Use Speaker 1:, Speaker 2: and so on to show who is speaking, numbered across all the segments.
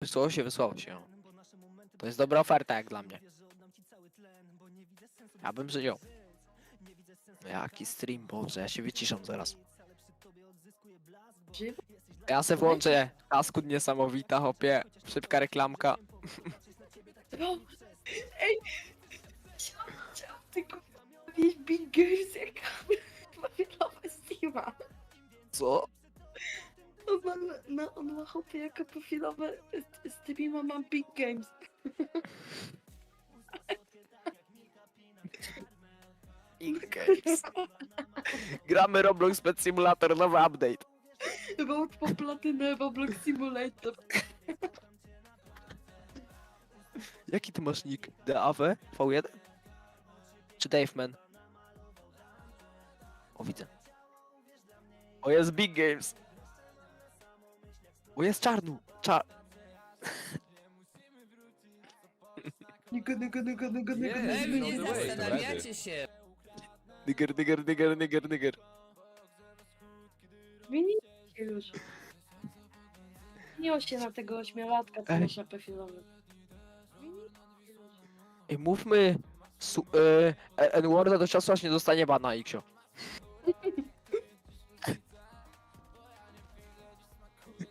Speaker 1: Wysłało się, wysłało się. To jest dobra oferta jak dla mnie. Ja bym wziął. Jaki stream, Boże, ja się wyciszam zaraz. Ja se włączę Taskut niesamowita, hopie. Szybka reklamka.
Speaker 2: Ej! Chciałam, tylko powiedzieć Big Girls jak.
Speaker 1: Co?
Speaker 2: On ma, no, on ma hopy jako profilowe Steama mam Big Games.
Speaker 1: Games. Gramy Roblox Pet Simulator, nowy update.
Speaker 2: Road po platynę Roblox Simulator.
Speaker 1: Jaki ty masz nick? DAW? V1? Czy Daveman? O, widzę. O, jest Big Games. O, jest Czarnu. Czar...
Speaker 2: Nigo, nigo, nigo, nigo, nigo,
Speaker 3: Ej,
Speaker 2: nigo,
Speaker 3: nie
Speaker 2: nigo.
Speaker 4: way,
Speaker 3: zastanawiacie się.
Speaker 1: Nigger, nigger, nigger, nigger, nigger.
Speaker 2: Zmieniliście już. Zmieniło się na tego ośmiolatka, co
Speaker 1: Ej.
Speaker 2: masz na profilowy.
Speaker 1: Ej, mówmy su- e, N-Worda do czasu, aż nie dostanie bana, Iksio.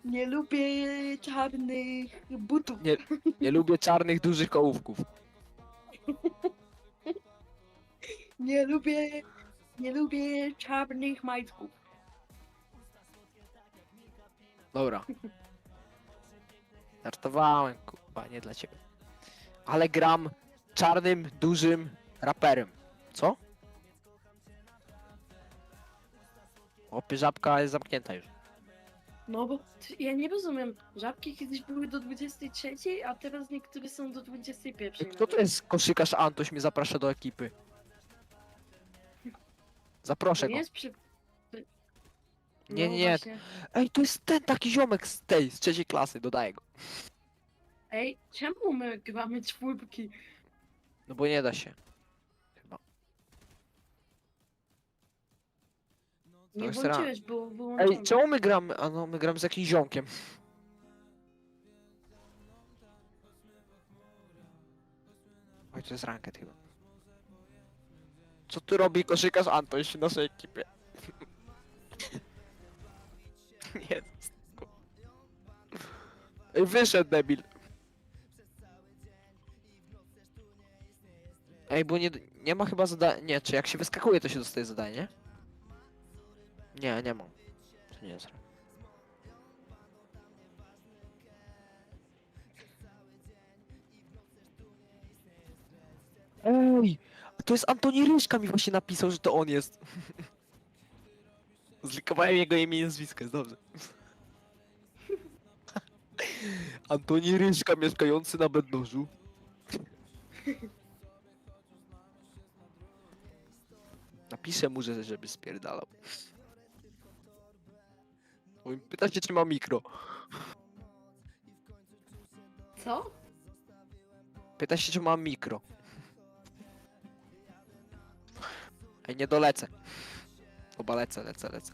Speaker 2: Nie lubię czarnych butów.
Speaker 1: Nie, nie lubię czarnych, dużych kołówków.
Speaker 2: Nie lubię, nie lubię czarnych majtków.
Speaker 1: Dobra. Żartowałem, kurwa, nie dla ciebie. Ale gram czarnym, dużym raperem. Co? Opie, żabka jest zamknięta już.
Speaker 2: No bo t- ja nie rozumiem. Żabki kiedyś były do 23, a teraz niektóre są do 21.
Speaker 1: Kto to jest koszykarz Antoś mnie zaprasza do ekipy? Zaproszę go.
Speaker 2: nie jest przy...
Speaker 1: Nie,
Speaker 2: No
Speaker 1: nie, nie.
Speaker 2: właśnie.
Speaker 1: Ej, to jest ten taki ziomek z tej, z trzeciej klasy, dodaję go.
Speaker 2: Ej, czemu my gramy czwórki?
Speaker 1: No bo nie da się.
Speaker 2: Nie
Speaker 1: ra-
Speaker 2: włączyłeś, bo wyłączone.
Speaker 1: Ej, czemu my gramy? A no, my gramy z jakimś ziomkiem. Oj, to jest ranket chyba. Co tu robi koszykarz Antoś w naszej ekipie? Nie. Ej, wyszedł debil. Ej, bo nie, nie ma chyba zadania. Nie, czy jak się wyskakuje, to się dostaje zadanie? Nie, nie mam. To nie jest. Ej! To jest Antoni Ryszka mi właśnie napisał, że to on jest. Zlikowałem jego imię i nazwisko, jest dobrze. Antoni Ryszka mieszkający na Bednożu. Napiszę mu, że żeby spierdalał. Pyta się, czy ma mikro.
Speaker 2: Co?
Speaker 1: Pyta się, czy mam mikro. Ej, nie dolecę. Chyba lecę, lecę, lecę.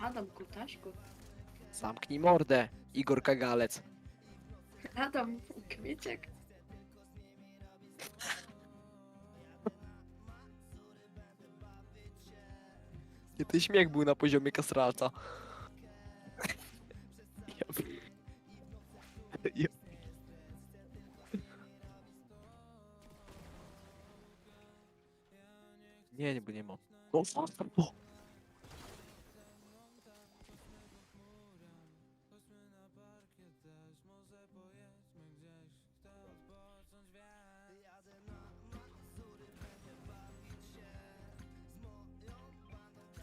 Speaker 2: Adam Kutaśku.
Speaker 1: Zamknij mordę, Igor Kagalec.
Speaker 2: Adam Kwieciek.
Speaker 1: Nie, ten śmiech był na poziomie kastralca. Ja... Nie, nie, bo nie mam.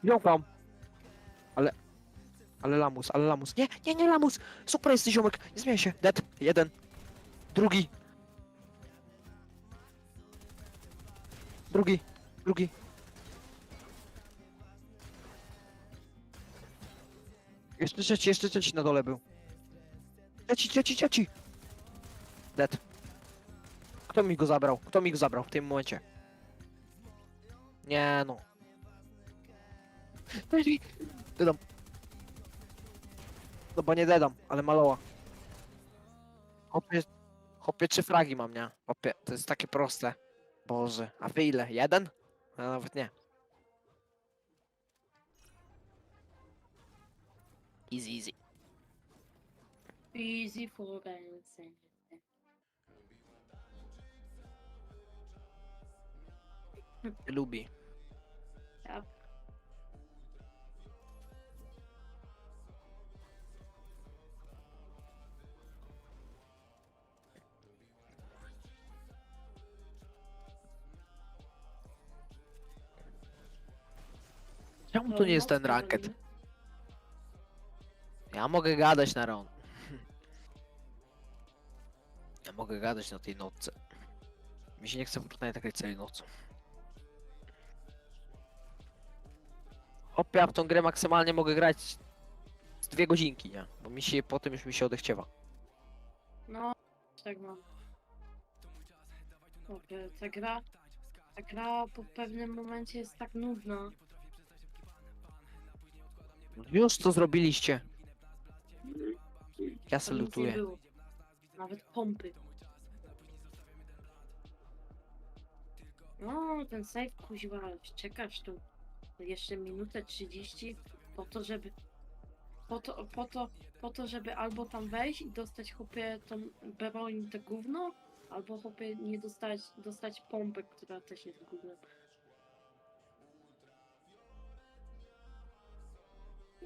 Speaker 1: No, Ale lamus, ale lamus. Nie, nie, nie lamus! Super jest ziomek, nie zmieniaj się. Dead, jeden. Drugi. Drugi, drugi. Jeszcze trzeci, jeszcze trzeci na dole był. Trzeci, trzeci, trzeci. Dead. Kto mi go zabrał? Kto mi go zabrał w tym momencie? Nie no. Daj Dedam. Dobra, nie dedam, ale maloła. Hopie, hopie trzy fragi mam, nie? Hopie, to jest takie proste. Boże, a wy ile? Jeden? No nawet nie. Easy, easy.
Speaker 2: Easy for dancing.
Speaker 1: Lubi.
Speaker 2: Ja.
Speaker 1: Czemu tu nie jest ten
Speaker 2: robimy.
Speaker 1: Ja mogę gadać na ron. Ja mogę gadać na tej nocce. Mi się nie chce w Fortnite grać całej nocą. Hopie, ja w tą grę maksymalnie mogę grać z dwie godzinki, nie? Bo mi się potem już mi się odechciewa.
Speaker 2: No, tak mam. Dobra, ta gra, ta gra po pewnym momencie jest tak nudna.
Speaker 1: Już co zrobiliście? Ja
Speaker 2: To nic nie
Speaker 1: salutuję.
Speaker 2: było. Nawet pompy. No, ten save kuźwa, czekasz tu jeszcze minutę 30 po to, żeby po to, po to, po to, żeby albo tam wejść i dostać chłopie tą broń te gówno, albo chłopie nie dostać, dostać pompę, która też jest gównem.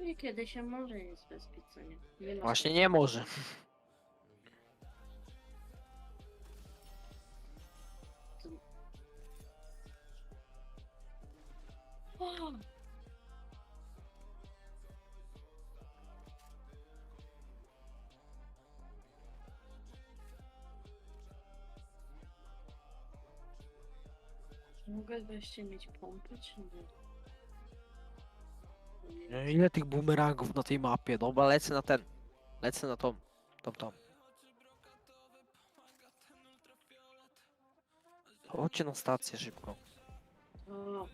Speaker 2: I kiedy się może jest bez pizza, nie? nie ma
Speaker 1: Właśnie nie może.
Speaker 2: O! Mogę wreszcie mieć pompę, czy nie?
Speaker 1: No Ile tych bumerangów na tej mapie? Dobra, lecę na ten. Lecę na tą. Tą, tą. Chodźcie na stację szybko.
Speaker 2: O,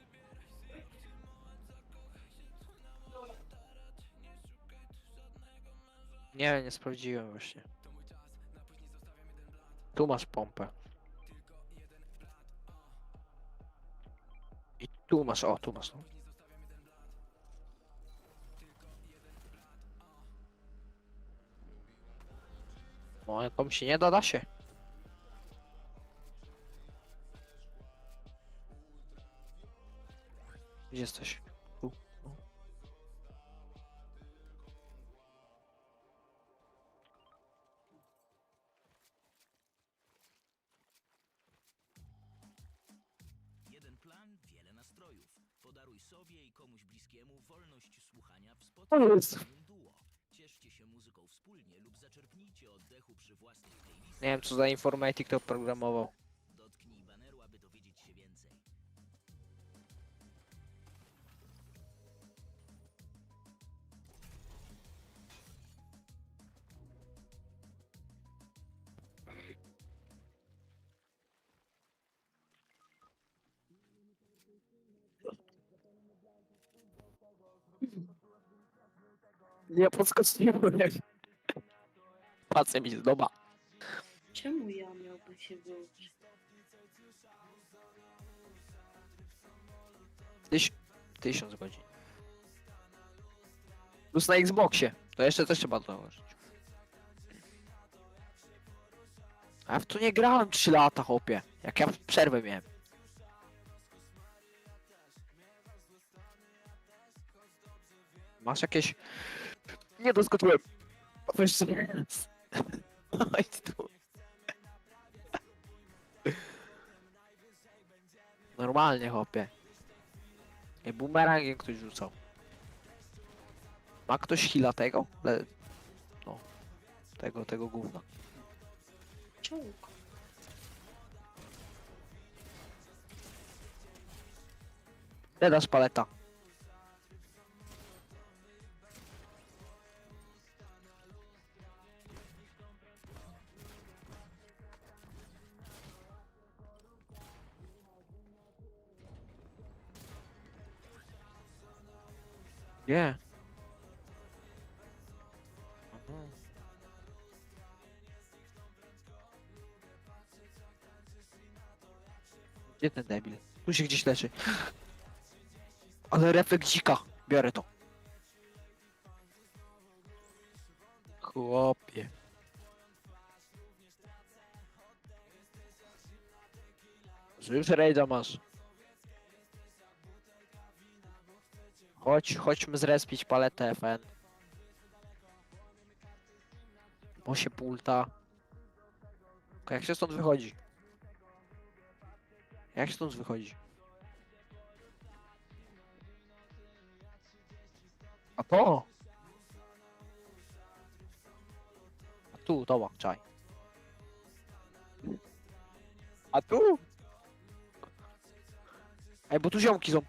Speaker 1: Nie, nie sprawdziłem właśnie. Tu masz pompę. I tu masz, o, tu masz. No. No, jak komuś się nie da, da się. Gdzie jesteś? Tu. no.
Speaker 3: Jeden plan, wiele nastrojów. Podaruj sobie i komuś bliskiemu wolność słuchania w spotkaniu
Speaker 1: Nie wiem, co za informatyk to programował. Nie podskoczyłem. Pacę mi zdoba.
Speaker 2: czemu ja miałbym się wyuczyć?
Speaker 1: Tyś... Tysiąc godzin. Plus na Xboxie. To jeszcze też trzeba dołożyć. A ja w to nie grałem 3 lata, chłopie. Jak ja przerwę miałem. Masz jakieś... Nie doskoczyłem. Sobie raz. Chodź tu. Normalnie, chłopie. Nie, bumerangiem ktoś rzucał. Ma ktoś hila tego? Le... No. Tego, tego gówna.
Speaker 2: Czołg.
Speaker 1: Ile dasz paleta? Yeah. Mhm. Gdzie ten debil? Tu się gdzieś leczy. Ale refleks dzika. Biorę to. Chłopie. Że już rejda masz. Chodź, chodźmy zrespić paletę FN. Bo się pulta. Jak się stąd wychodzi? Jak się stąd wychodzi? A to? A tu, dobra, czaj. A tu? Ej, bo tu ziomki są.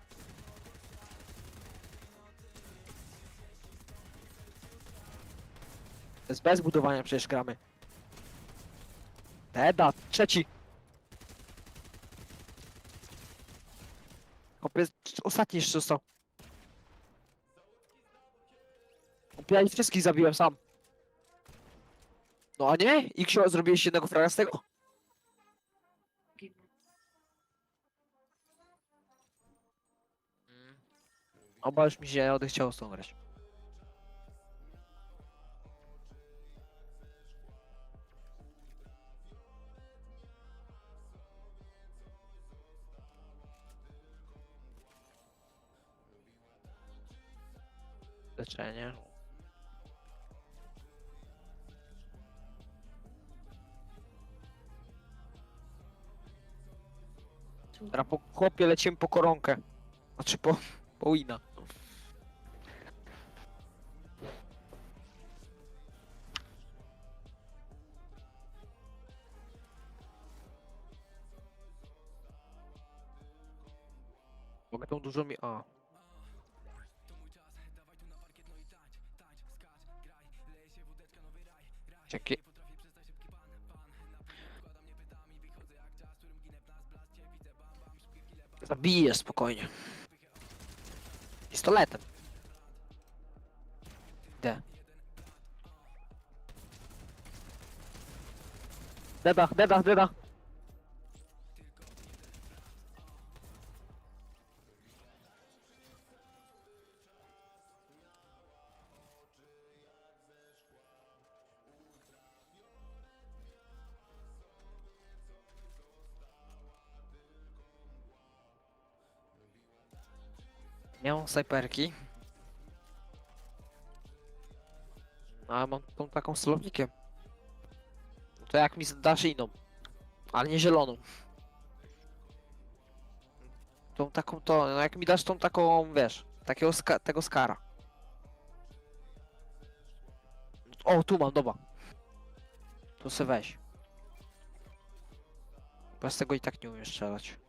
Speaker 1: To jest bez budowania przecież gramy. Teda, trzeci. Chłopie, ostatni jeszcze został. Ja ich wszystkich zabiłem sam. No a nie? Iksio, zrobiłeś jednego fraga z tego? Oba już mi się odechciało z tą grać. Leczenie. Teraz po chłopie lecimy po koronkę. Znaczy po, po wina. Mogę tą dużą mi... A. Dzięki. Zabiję spokojnie. Pistoletem. Idę. Deda, deda, deda. Mam snajperki. A mam tą taką z. No To jak mi dasz inną. Ale nie zieloną. Tą taką to, no jak mi dasz tą taką, wiesz, takiego ska tego skara. O, tu mam, dobra. Tu se weź. Bez tego i tak nie umiem strzelać.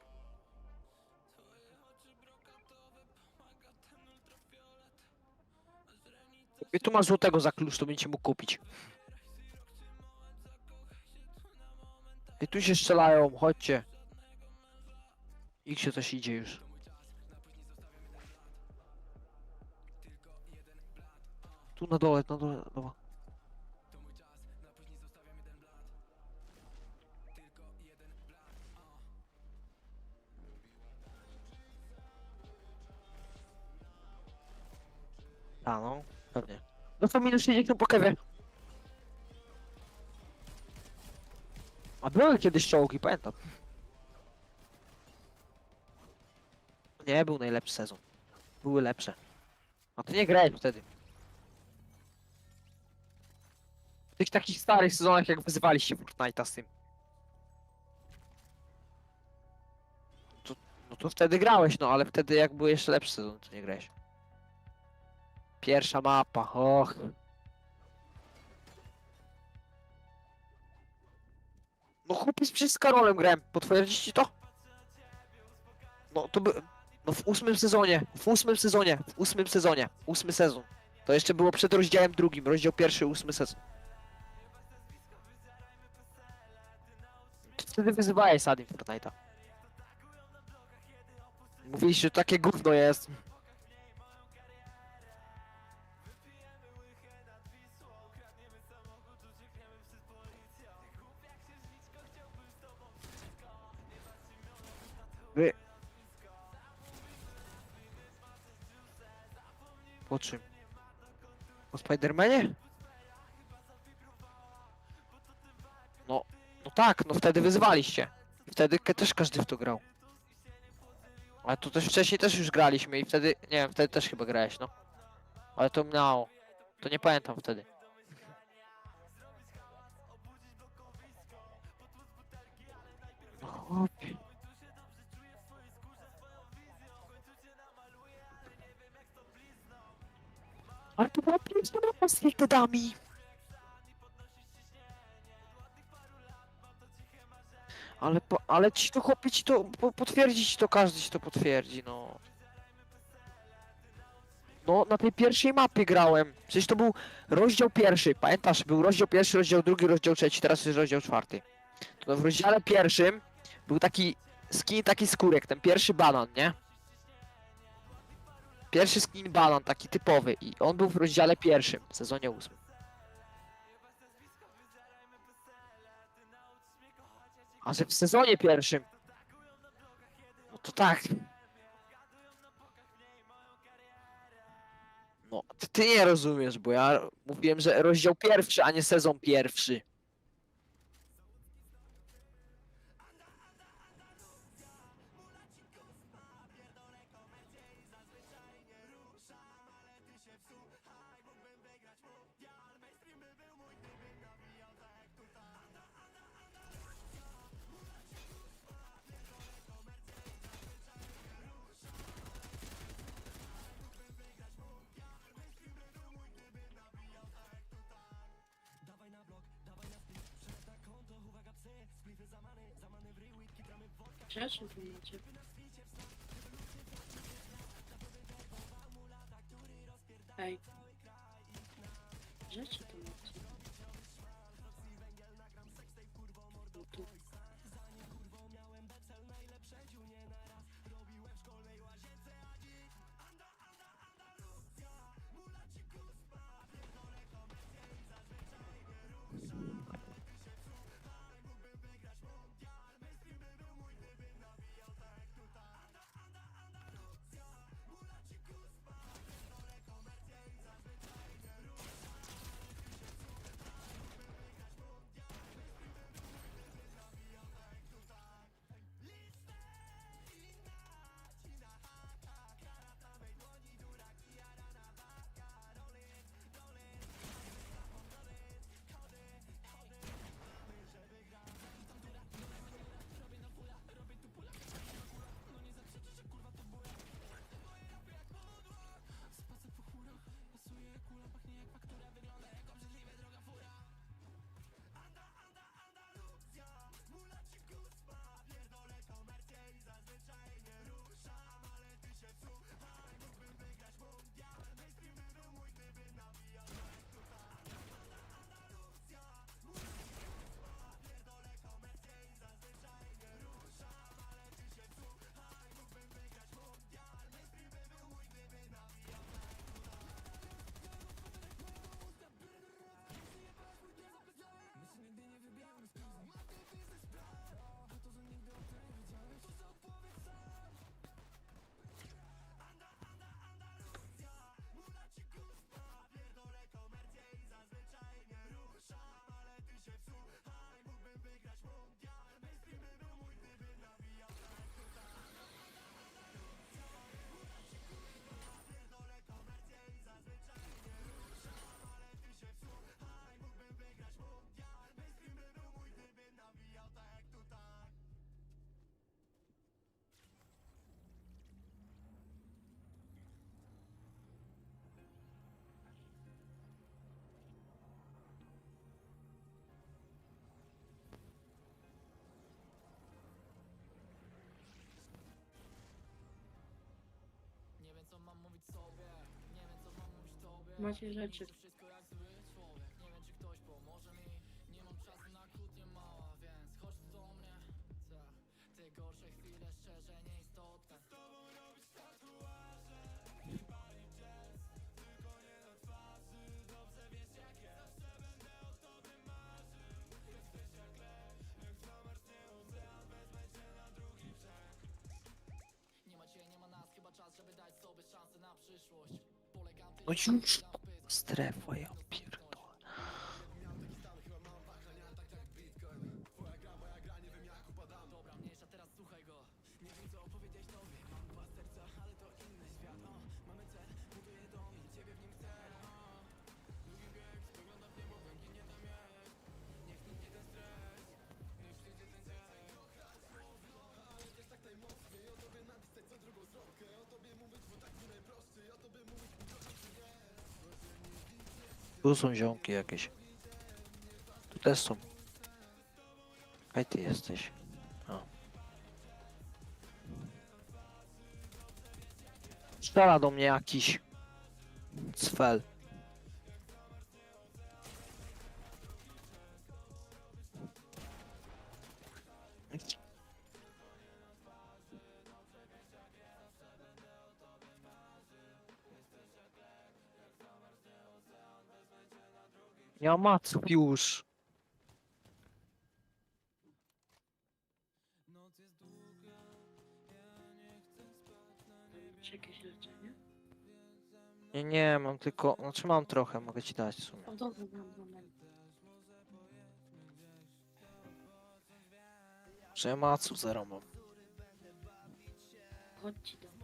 Speaker 1: I tu masz złotego za klucz, to będziecie mógł kupić. I tu się strzelają, chodźcie. Ich się coś idzie już. Tu na dole, na dole, dobra. No to minus 60 po kewie. A były kiedyś czołgi, pamiętam. Nie był najlepszy sezon. Były lepsze. A ty nie grałeś wtedy. W tych takich starych sezonach jak wyzywaliście Fortnite'a z tym. To, no to wtedy grałeś, no ale wtedy jak był jeszcze lepszy sezon, to nie grałeś. Pierwsza mapa, och. No chłopiec przecież z Karolem grałem, potwierdzić ci to? No to by... No w ósmym sezonie, w ósmym sezonie, w ósmym sezonie, ósmy sezon. To jeszcze było przed rozdziałem drugim, rozdział pierwszy, ósmy sezon. Wtedy wyzywałeś Sadim Fortnite'a. Mówiliście, że takie gówno jest. Wy. Po czym? O Spidermanie? No, no tak, no wtedy wyzwaliście. Wtedy też każdy w to grał. Ale tu też wcześniej też już graliśmy i wtedy, nie wiem, wtedy też chyba grałeś, no. Ale to minęło. To nie pamiętam wtedy. No chłopie. Ale to była piękna mapa z filtedami. Ale, po, ale ci to chłopie ci to po, potwierdzi to, każdy ci to potwierdzi, no. No, na tej pierwszej mapie grałem. Przecież to był rozdział pierwszy, pamiętasz? Był rozdział pierwszy, rozdział drugi, rozdział trzeci, teraz jest rozdział czwarty. To w rozdziale pierwszym był taki skin, taki skórek, ten pierwszy banan, nie? Pierwszy skin banan, taki typowy i on był w rozdziale pierwszym, w sezonie ósmym. A że w sezonie pierwszym. No to tak. No, ty, ty nie rozumiesz, bo ja mówiłem, że rozdział pierwszy, a nie sezon pierwszy.
Speaker 5: Macie. Ej. Rzeczy tu macie. No tu. Macie rzeczy.
Speaker 1: No już, strefa, ja pierdolę. Tu są ziomki jakieś. Tu też są. Kaj ty jesteś? O. Strzela do mnie jakiś. Cfel. Ja maców już.
Speaker 2: Czy jakieś leczenie?
Speaker 1: Nie, nie, mam tylko, znaczy mam trochę, mogę ci dać w sumie.
Speaker 2: O dobra, mam
Speaker 1: ja maców zero mam.
Speaker 2: Chodź ci do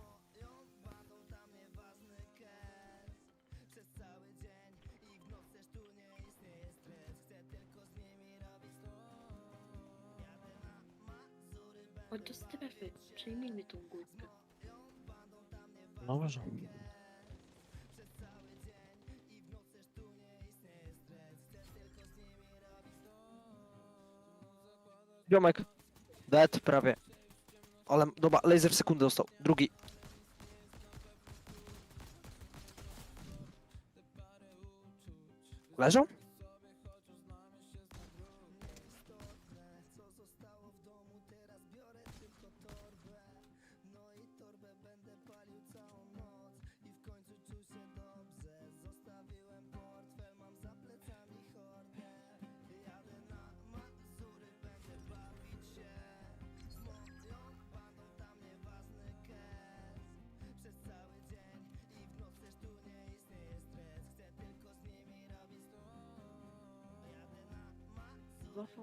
Speaker 2: Chodź do strefy, przejmijmy tą górkę.
Speaker 1: Dobrze. Ziomek. Dead prawie. Ale dobra, laser w sekundę dostał. Drugi. Leżą?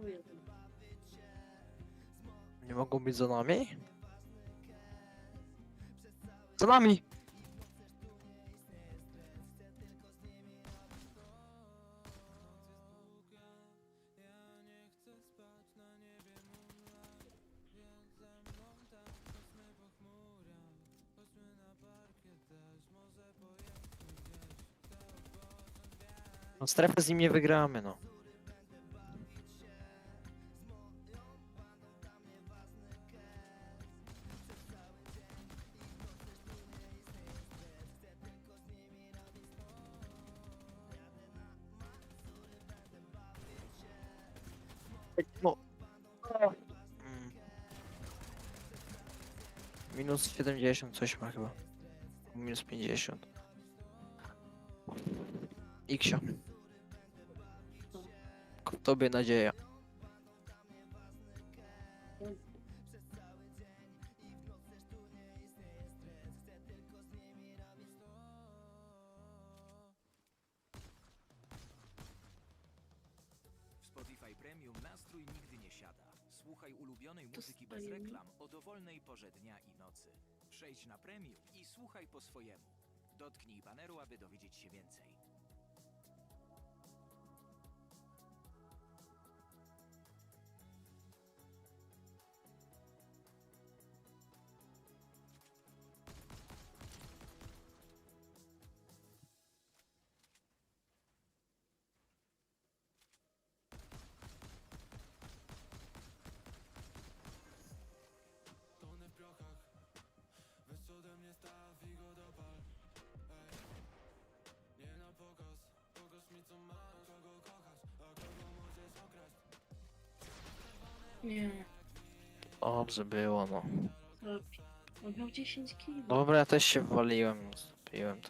Speaker 2: Jeden.
Speaker 1: Nie mogą być za nami? Za nami! No strefę z nim nie wygramy. No. Minus 70 coś ma chyba. Minus 50. Xia. W tobie nadzieja.
Speaker 3: Słuchaj po swojemu. Dotknij baneru, aby dowiedzieć się więcej.
Speaker 2: Nie,
Speaker 1: Dobrze było, no.
Speaker 2: dobrze. On miał 10 kg.
Speaker 1: Dobra, ja też się wywaliłem, zrobiłem to.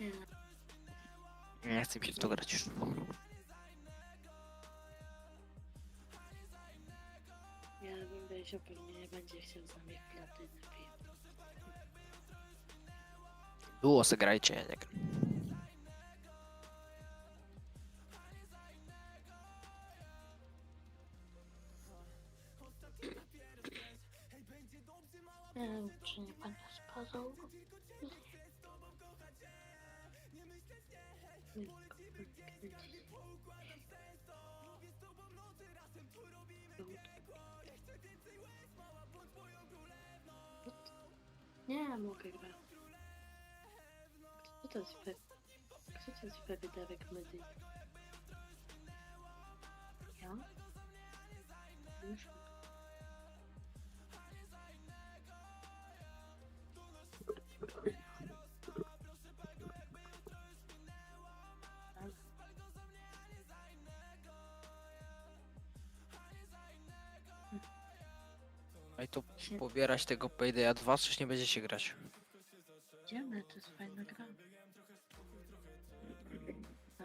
Speaker 2: Nie,
Speaker 1: Nie chcę mi się w to grać już.
Speaker 2: ja bym Misio pewnie nie będzie chciał z nami platynę pić.
Speaker 1: Było se grajcie, ja nie gram.
Speaker 2: Nie wiem, czy nie to jest Fe... Kto to jest Feby Derek Medy? Ja? Już?
Speaker 1: A i to
Speaker 2: Się
Speaker 1: pobierać tego Paydaya 2, coś nie będziecie grać.
Speaker 2: idziemy, to jest fajna gra.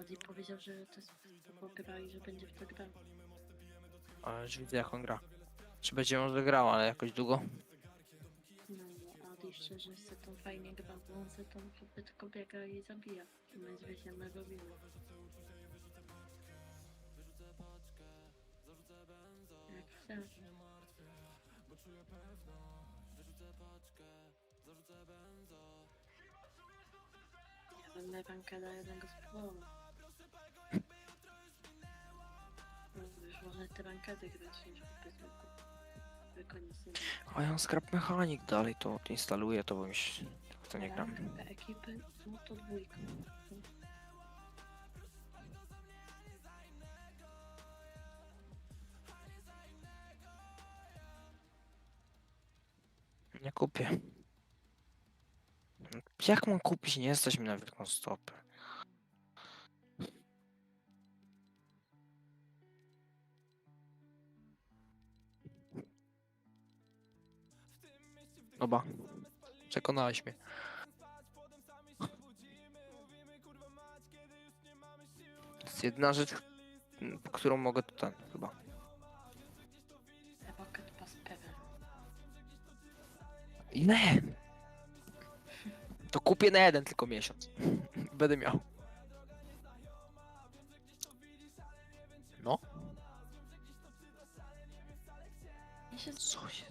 Speaker 2: Adi powiedział, że to jest fajna gra i że będzie w to grał.
Speaker 1: Ale już widzę jak on gra. Czy będzie może grał, ale jakoś długo.
Speaker 2: No, Adi szczerze se tą fajnie gra, bo on se tą chyba tylko biega i zabija. I my zwieziemy robimy. Jak chcesz. Ja będę rankę dla jednego spróbował. No, Można te. Tylko nic nie da.
Speaker 1: A ja mam Scrap Mechanic dalej, to instaluję, to bo mi się... w to nie gram.
Speaker 2: Ekipy złoto dwójka.
Speaker 1: Nie kupię. Jak mam kupić? Nie mi na wielką stopę. Oba. Przekonałeś mnie. To jest jedna rzecz, którą mogę tu ten chyba.
Speaker 2: Rocket Pass Pever.
Speaker 1: Ile? To kupię na jeden tylko miesiąc. Będę miał. No,
Speaker 2: Ja się,
Speaker 1: co
Speaker 2: się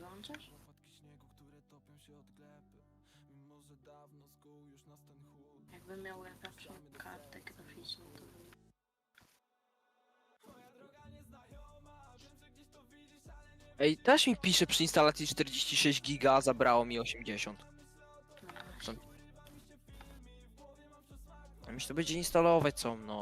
Speaker 2: Włączasz? Jakbym miał lepszą kartę graficzną, to bym...
Speaker 1: Ej, też mi pisze przy instalacji 46 giga, zabrało mi 80.
Speaker 2: to właśnie-
Speaker 1: A mi się to będzie instalować co, no.